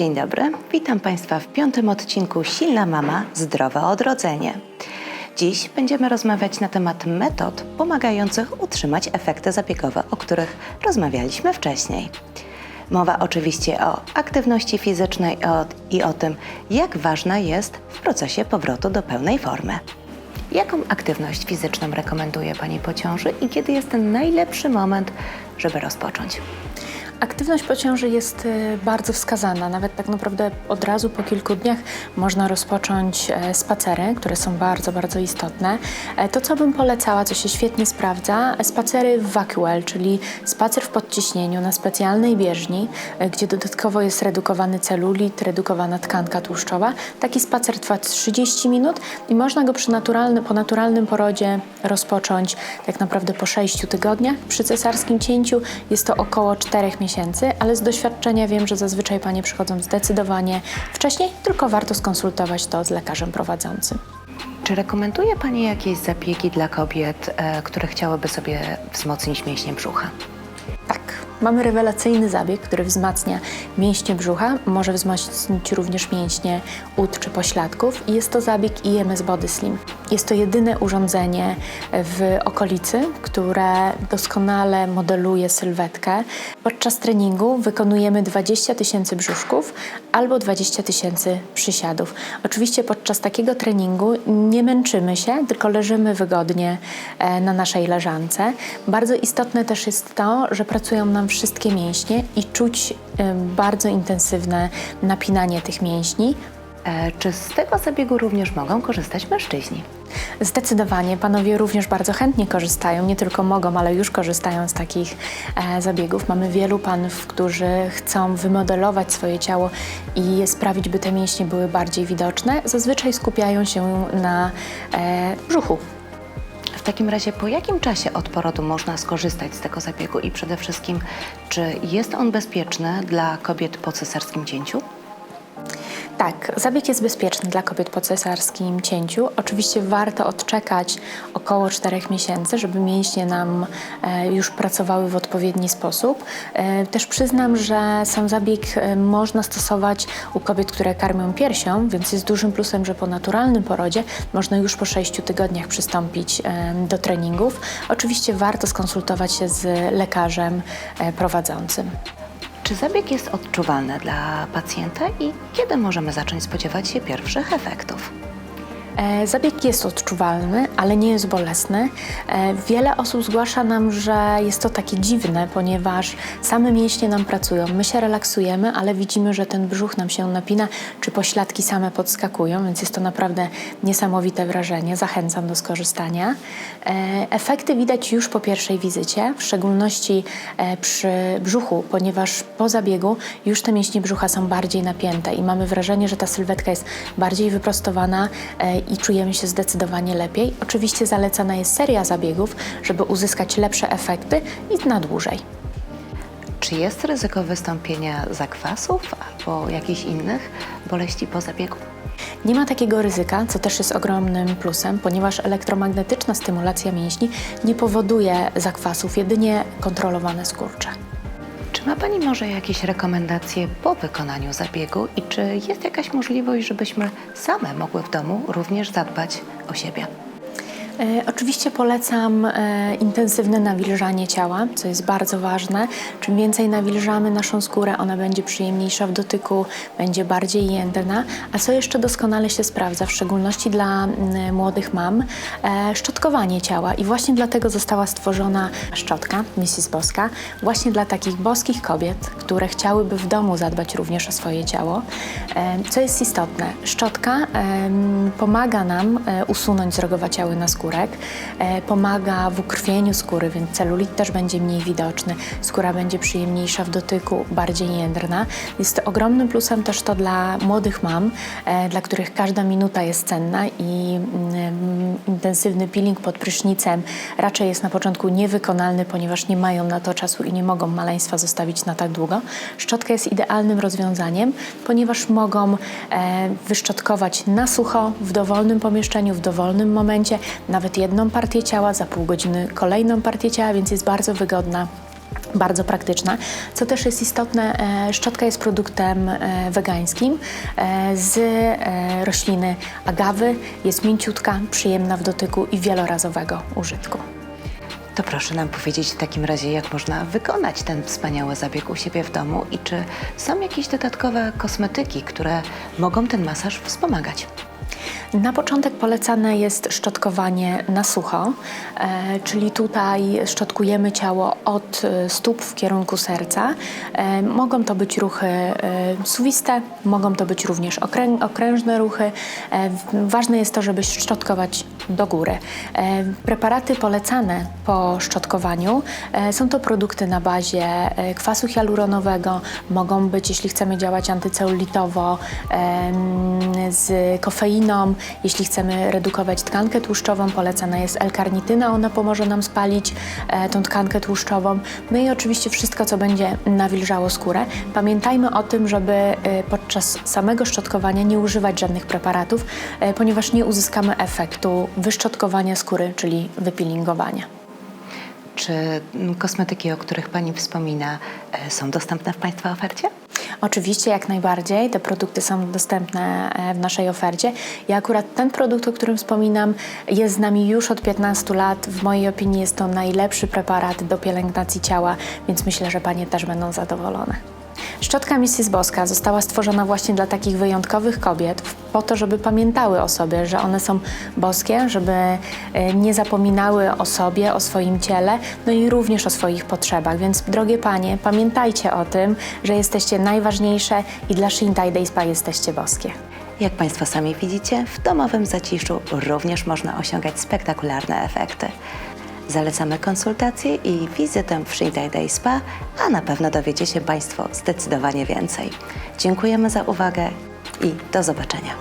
Dzień dobry, witam Państwa w piątym odcinku Silna Mama, Zdrowe Odrodzenie. Dziś będziemy rozmawiać na temat metod pomagających utrzymać efekty zabiegowe, o których rozmawialiśmy wcześniej. Mowa oczywiście o aktywności fizycznej i o tym, jak ważna jest w procesie powrotu do pełnej formy. Jaką aktywność fizyczną rekomenduje Pani po ciąży i kiedy jest ten najlepszy moment, żeby rozpocząć? Aktywność po ciąży jest e, bardzo wskazana. Nawet tak naprawdę od razu po kilku dniach można rozpocząć e, spacery, które są bardzo, bardzo istotne. E, To, co bym polecała, co się świetnie sprawdza, e, spacery w vacuel, czyli spacer w podciśnieniu na specjalnej bieżni, gdzie dodatkowo jest redukowany celulit, redukowana tkanka tłuszczowa. Taki spacer trwa 30 minut i można go przy po naturalnym porodzie rozpocząć tak naprawdę po 6 tygodniach. Przy cesarskim cięciu jest to około 4 miesięcy, ale z doświadczenia wiem, że zazwyczaj panie przychodzą zdecydowanie wcześniej, tylko warto skonsultować to z lekarzem prowadzącym. Czy rekomenduje Pani jakieś zabiegi dla kobiet, e, które chciałyby sobie wzmocnić mięśnie brzucha? Mamy rewelacyjny zabieg, który wzmacnia mięśnie brzucha, może wzmocnić również mięśnie ud czy pośladków jest to zabieg IMS Body Slim. Jest to jedyne urządzenie w okolicy, które doskonale modeluje sylwetkę. Podczas treningu wykonujemy 20 tysięcy brzuszków albo 20 tysięcy przysiadów. Oczywiście podczas takiego treningu nie męczymy się, tylko leżymy wygodnie e, na naszej leżance. Bardzo istotne też jest to, że pracują nam wszystkie mięśnie i czuć e, bardzo intensywne napinanie tych mięśni. E, Czy z tego zabiegu również mogą korzystać mężczyźni? Zdecydowanie panowie również bardzo chętnie korzystają, nie tylko mogą, ale już korzystają z takich e, zabiegów. Mamy wielu panów, którzy chcą wymodelować swoje ciało i sprawić, by te mięśnie były bardziej widoczne. Zazwyczaj skupiają się na e, brzuchu. W takim razie po jakim czasie od porodu można skorzystać z tego zabiegu i przede wszystkim, czy jest on bezpieczny dla kobiet po cesarskim cięciu? Tak, zabieg jest bezpieczny dla kobiet po cesarskim cięciu. Oczywiście warto odczekać około 4 miesięcy, żeby mięśnie nam e, już pracowały w odpowiedni sposób. E, też przyznam, że sam zabieg e, można stosować u kobiet, które karmią piersią, więc jest dużym plusem, że po naturalnym porodzie można już po 6 tygodniach przystąpić do treningów. Oczywiście warto skonsultować się z lekarzem prowadzącym. Czy zabieg jest odczuwalny dla pacjenta i kiedy możemy zacząć spodziewać się pierwszych efektów? E, Zabieg jest odczuwalny, ale nie jest bolesny. E, Wiele osób zgłasza nam, że jest to takie dziwne, ponieważ same mięśnie nam pracują, my się relaksujemy, ale widzimy, że ten brzuch nam się napina, czy pośladki same podskakują, więc jest to naprawdę niesamowite wrażenie. Zachęcam do skorzystania. E, Efekty widać już po pierwszej wizycie, w szczególności przy brzuchu, ponieważ po zabiegu już te mięśnie brzucha są bardziej napięte i mamy wrażenie, że ta sylwetka jest bardziej wyprostowana i czujemy się zdecydowanie lepiej. Oczywiście zalecana jest seria zabiegów, żeby uzyskać lepsze efekty i na dłużej. Czy jest ryzyko wystąpienia zakwasów albo jakichś innych boleści po zabiegu? Nie ma takiego ryzyka, co też jest ogromnym plusem, ponieważ elektromagnetyczna stymulacja mięśni nie powoduje zakwasów, jedynie kontrolowane skurcze. Ma Pani może jakieś rekomendacje po wykonaniu zabiegu i czy jest jakaś możliwość, żebyśmy same mogły w domu również zadbać o siebie? E, Oczywiście polecam e, intensywne nawilżanie ciała, co jest bardzo ważne. Czym więcej nawilżamy naszą skórę, ona będzie przyjemniejsza w dotyku, będzie bardziej jędrna. A co jeszcze doskonale się sprawdza, w szczególności dla mm, młodych mam, e, szczotkowanie ciała. I właśnie dlatego została stworzona szczotka Mrs. Boska, właśnie dla takich boskich kobiet, które chciałyby w domu zadbać również o swoje ciało. Co jest istotne, szczotka pomaga nam usunąć zrogowaciały naskórek, e, pomaga w ukrwieniu skóry, więc celulit też będzie mniej widoczny, skóra będzie przyjemniejsza w dotyku, bardziej jędrna. Jest ogromnym plusem też to dla młodych mam, e, dla których każda minuta jest cenna i mm, intensywny peeling pod prysznicem raczej jest na początku niewykonalny, ponieważ nie mają na to czasu i nie mogą maleństwa zostawić na tak długo. Szczotka jest idealnym rozwiązaniem, ponieważ mogą e, wyszczotkować na sucho, w dowolnym pomieszczeniu, w dowolnym momencie, nawet jedną partię ciała, za pół godziny kolejną partię ciała, więc jest bardzo wygodna bardzo praktyczna. Co też jest istotne, e, szczotka jest produktem e, wegańskim e, z rośliny agawy. Jest mięciutka, przyjemna w dotyku i wielorazowego użytku. To proszę nam powiedzieć w takim razie, jak można wykonać ten wspaniały zabieg u siebie w domu i czy są jakieś dodatkowe kosmetyki, które mogą ten masaż wspomagać. Na początek polecane jest szczotkowanie na sucho, e, czyli tutaj szczotkujemy ciało od e, stóp w kierunku serca. E, mogą to być ruchy suwiste, mogą to być również okrę, okrężne ruchy. Ważne jest to, żeby szczotkować do góry. Preparaty polecane po szczotkowaniu e, są to produkty na bazie e, kwasu hialuronowego, mogą być, jeśli chcemy działać antycelulitowo, z kofeiną. Jeśli chcemy redukować tkankę tłuszczową, polecana jest L-karnityna, ona pomoże nam spalić e, tą tkankę tłuszczową. No i oczywiście wszystko, co będzie nawilżało skórę. Pamiętajmy o tym, żeby podczas samego szczotkowania nie używać żadnych preparatów, ponieważ nie uzyskamy efektu wyszczotkowania skóry, czyli wypeelingowania. Czy kosmetyki, o których Pani wspomina, e, są dostępne w Państwa ofercie? Oczywiście, jak najbardziej. Te produkty są dostępne e, w naszej ofercie. I akurat ten produkt, o którym wspominam, jest z nami już od 15 lat. W mojej opinii jest to najlepszy preparat do pielęgnacji ciała, więc myślę, że panie też będą zadowolone. Szczotka Mrs. Boska została stworzona właśnie dla takich wyjątkowych kobiet, po to, żeby pamiętały o sobie, że one są boskie, żeby e, nie zapominały o sobie, o swoim ciele, no i również o swoich potrzebach. Więc, drogie panie, pamiętajcie o tym, że jesteście najważniejsze i dla Shintai Day Spa jesteście boskie. Jak Państwo sami widzicie, w domowym zaciszu również można osiągać spektakularne efekty. Zalecamy konsultacje i wizytę w Shintai Day Spa, a na pewno dowiecie się Państwo zdecydowanie więcej. Dziękujemy za uwagę i do zobaczenia.